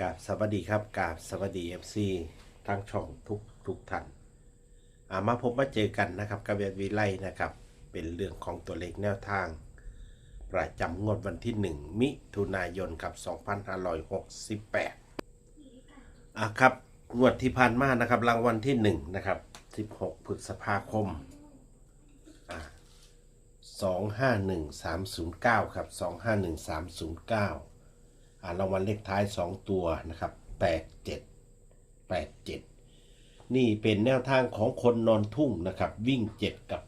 กาบสวัสดีครับกาบสวัสดีเอฟซีทั้งช่องทุกทุกท่านอามาพบมาเจอกันนะครับกับเบียดวิไลนะครับ เป็นเรื่องของตัวเลขแนวทาง ประจำงวดวันที่ 1 มิถุนายนกับ 2568อะครับงวดที่ผ่านมานะครับรางวัลที่1นะครับ 16พฤษภาคมอ่า251309 ครับ 251309อ่า รางวัลเลขท้าย 2 ตัวนะครับ 87 87 นี่เป็นแนวทางของคนนอนทุ่งนะครับ วิ่ง 7 กับ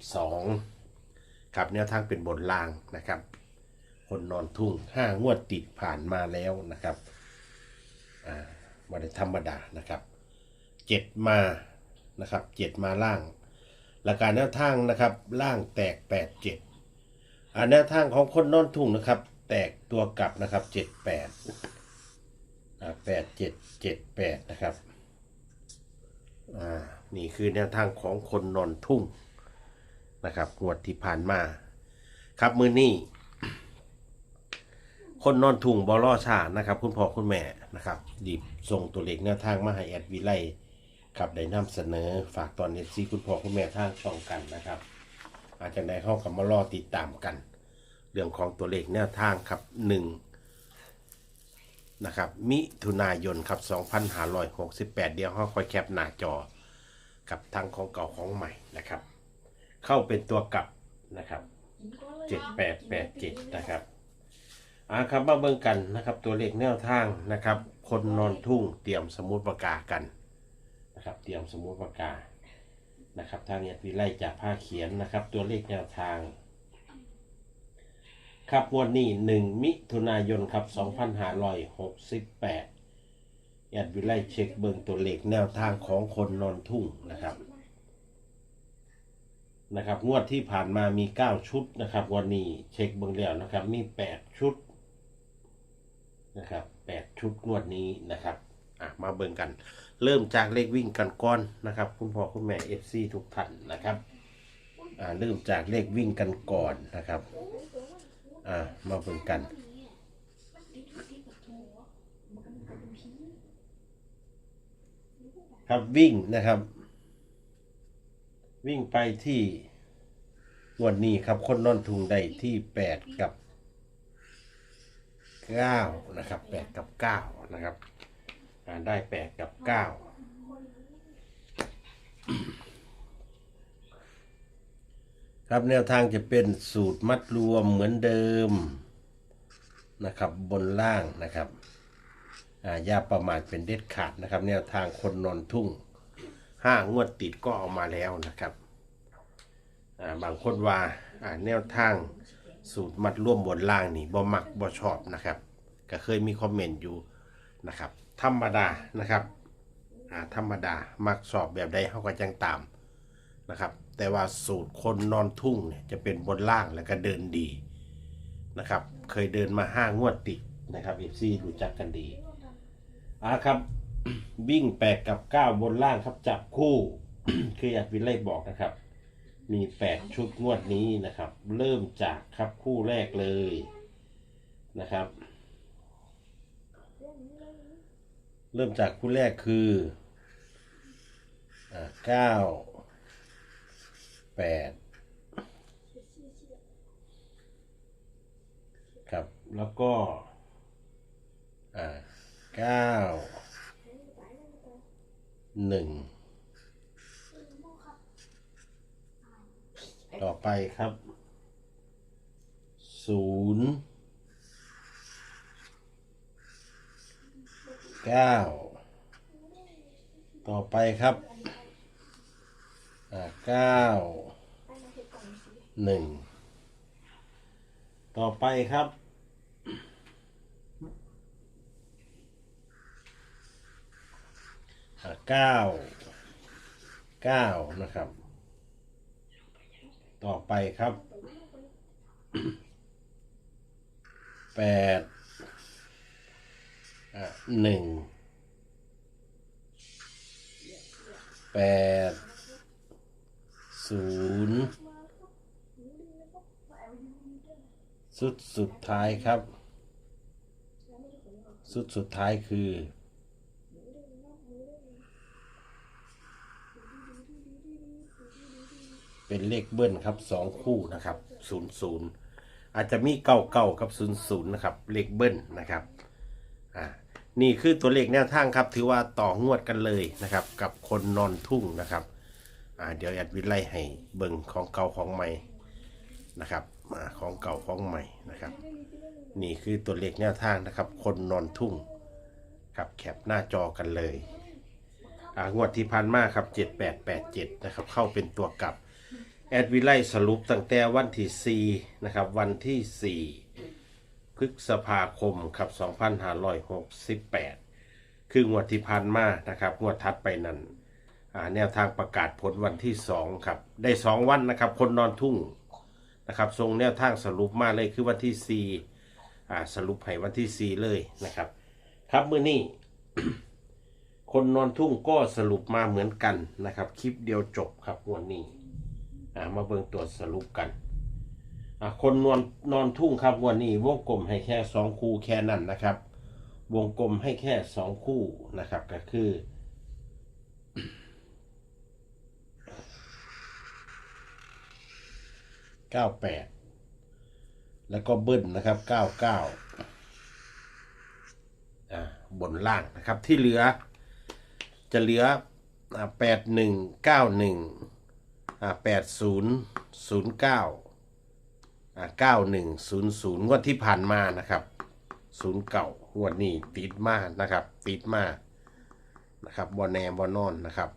2 ครับแนวทางเป็นบนรางนะครับ คนนอนทุ่ง 5 งวดติดผ่านมาแล้วนะครับอ่ามาได้ธรรมดานะครับ7มานะครับ7มาล่างหลักการแนวทางนะครับล่างแตก 8 7อ่าแนวทางของคนนอนทุ่งนะครับ แตกตัวกลับนะครับเจ็ดแปดแปดเจ็ดเจ็ดแปดนะครับนี่คือแนวทางของคนนอนทุ่งนะครับงวดที่ผ่านมา ครับมือนี้คนนอนทุ่งบอล่อชานะครับ คุณพ่อคุณแม่นะครับดีบส่งตัวเลขแนวทางมาให้แอดวิไลครับได้นำเสนอฝากตอนเอซีคุณพ่อคุณแม่ทางช่องกันนะครับ อาจจะได้เข้ากับมารอติดตามกัน เรื่องของตัวเลขแนวทางครับ1นะครับมิถุนายนครับ2568 เดี๋ยวเขาค่อยแคปหน้าจอกับทั้งของเก่าของใหม่นะครับ เข้าเป็นตัวกลับนะครับ7887นะครับอ่าครับมาเบิ่งกันนะครับ ตัวเลขแนวทางนะครับ คนนอนทุ่งเตรียมสมุดปากกากันนะครับ เตรียมสมุดปากกานะครับ ทางเนียวิไลจากภาเขียนนะครับ ตัวเลขแนวทาง ครับวดนี้หนึ่งมิถุนายนครับ2568แอดวิไลเช็คเบิงตัวเลขแนวทางของคนนอนทุ่งนะครับ นะครับ งวดที่ผ่านมามี9ชุดนะครับ วันนี้เช็คเบิงแล้วนะครับ มี8ชุดนะครับ8ชุดงวดนี้นะครับอะมาเบิงกัน เริ่มจากเลขวิ่งกันก่อนนะครับ คุณพ่อคุณแม่ FC ทุกท่านนะครับอ่าเริ่มจากเลขวิ่งกันก่อนนะครับ อ่ามาเบิ่งกันครับวิ่งนะครับ วิ่งไปที่งวดนี้ครับ คนนอนทุงได้ที่แปดกับเก้านะครับแปดกับเก้านะครับได้แปดกับเก้า ครับแนวทางจะเป็นสูตรมัดรวมเหมือนเดิมนะครับบนล่างนะครับอย่าประมาทเป็นเด็ดขาดนะครับ แนวทางคนนอนทุ่งห้างวดติดก็เอามาแล้วนะครับบางคนว่าแนวทางสูตรมัดร่วมบนล่างนี่บ่มักบ่ชอบนะครับ ก็เคยมีคอมเมนต์อยู่นะครับ ธรรมดานะครับธรรมดามักสอบแบบใดเขาก็จังตามนะครับ แต่ว่าสูตรคนนอนทุ่งเนี่ยจะเป็นบนล่างแล้วก็เดินดีนะครับ เคยเดินมาห้างวดติดนะครับเอฟซีรู้จักกันดีอ่าครับวิ่งแปดกับเก้าบนล่างครับจับคู่ คืออยากวิไล่บอกนะครับ มีแปดชุดงวดนี้นะครับ เริ่มจากครับคู่แรกเลยนะครับ เริ่มจากคู่แรกคืออ่าเก้า แปดครับ แล้วก็ อ่าเก้าหนึ่งต่อไปครับศูนย์เก้าต่อไปครับ อ่าเก้าหนึ่งต่อไปครับอ่าเก้า เก้านะครับ ต่อไปครับ แปดอะหนึ่ง แปด ศูนย์สุดสุดท้ายครับ สุดสุดท้ายคือ เป็นเลขเบิ้ลครับสองคู่นะครับศูนย์ศูนย์อาจจะมีเก้าเก้ากับศูนย์ศูนย์นะครับ เลขเบิ้ลนะครับอ่านี่คือตัวเลขแนวทางครับ ถือว่าต่องวดกันเลยนะครับ กับคนนอนทุ่งนะครับ อ่าเดี๋ยวแอดวิไลให้เบิ่งของเก่าของใหม่นะครับอ่าของเก่าของใหม่นะครับ นี่คือตัวเลขแนวทางนะครับ คนนอนทุ่งครับแคปหน้าจอกันเลยอ่างวดที่ผ่านมาครับ 7887 นะครับ เข้าเป็นตัวกลับ แอดวิไลสรุปตั้งแต่วันที่4นะครับ วันที่ 4 พฤษภาคมครับ 2568 คืองวดที่ผ่านมานะครับ งวดทัดไปนั้น อ่าแนวทางประกาศผลวันที่2ครับ ได้2วันนะครับ คนนอนทุ่งนะครับทรงแนวทางสรุปมาเลยคือวันที่4อ่าสรุปให้วันที่4เลยนะครับ ครับมื้อนี้ คนนอนทุ่งก็สรุปมาเหมือนกันนะครับ คลิปเดียวจบครับวันนี้อ่ามาเบิ่งตัวสรุปกันอ่าคนนอนนอนทุ่งครับวันนี้ วงกลมให้แค่สองคู่แค่นั้นนะครับ วงกลมให้แค่สองคู่นะครับก็คือ เก้าแปดแล้วก็เบิ้ลนะครับเก้าเก้าบนล่างนะครับที่เหลือ จะเหลือแปดหนึ่งเก้าหนึ่งแปดศูนย์ศูนย์เก้าเก้าหนึ่งศูนย์ศูนย์งวดที่ผ่านมานะครับศูนย์เก่างวดนี้ติดมากนะครับ ติดมากนะครับบอแนบอนอนนะครับ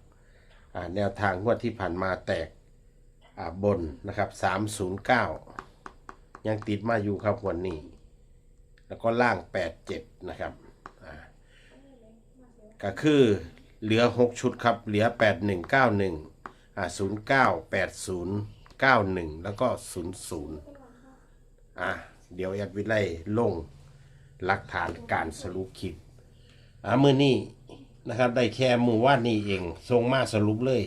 แนวทางงวดที่ผ่านมาแตก อ่าบนนะครับสามศูนย์เก้ายังติดมาอยู่ครับวันนี้ แล้วก็ล่างแปดเจ็ดนะครับอ่าก็คือเหลือ6ชุดครับ เหลือ8191อ่า09 80 91แล้วก็00อะเดี๋ยวแอดวิไลลงหลักฐานการสรุปคลิปอ่ามือนี้นะครับ ได้แค่มือว่านี่เองทรงมาสรุปเลย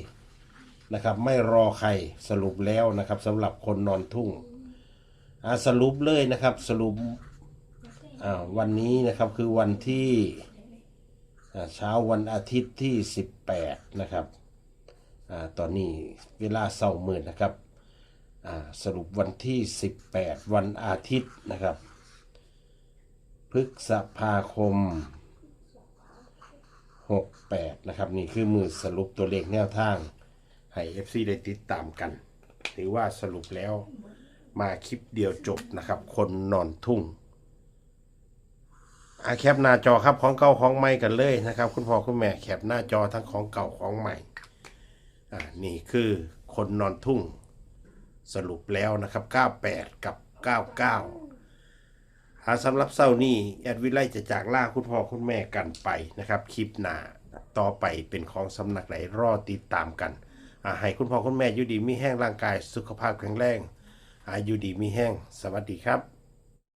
นะครับ ไม่รอใครสรุปแล้วนะครับสำหรับคนนอนทุ่งอ่าสรุปเลยนะครับสรุปอ่าวันนี้นะครับคือวันที่อ่าเช้าวันอาทิตย์ที่ 18 นะครับอาตอนนี้เวลาเสาร์มื่นนะครับอ่าสรุปวันที่ 18 วันอาทิตย์นะครับพฤษภาคม 68 นะครับ นี่คือมือสรุปตัวเลขแนวทาง ให้ FC ได้ติดตามกัน ถือว่าสรุปแล้วมาคลิปเดียวจบนะครับ คนนอนทุ่งอาแคปหน้าจอครับของเก่าของใหม่กันเลยนะครับ คุณพ่อคุณแม่แคปหน้าจอทั้งของเก่าของใหม่อ่านี่คือคนนอนทุ่ง สรุปแล้วนะครับ 98 กับ 99หาสำหรับเศร้านี้แอดวิไลจะจากล่าคุณพ่อคุณแม่กันไปนะครับ คลิปหน้าต่อไปเป็นของสำนักไหนรอติดตามกัน ให้คุณพ่อคุณแม่อยู่ดีมีแห้งร่างกาย สุขภาพแข็งแรงอายุดีมีแห้งสวัสดีครับ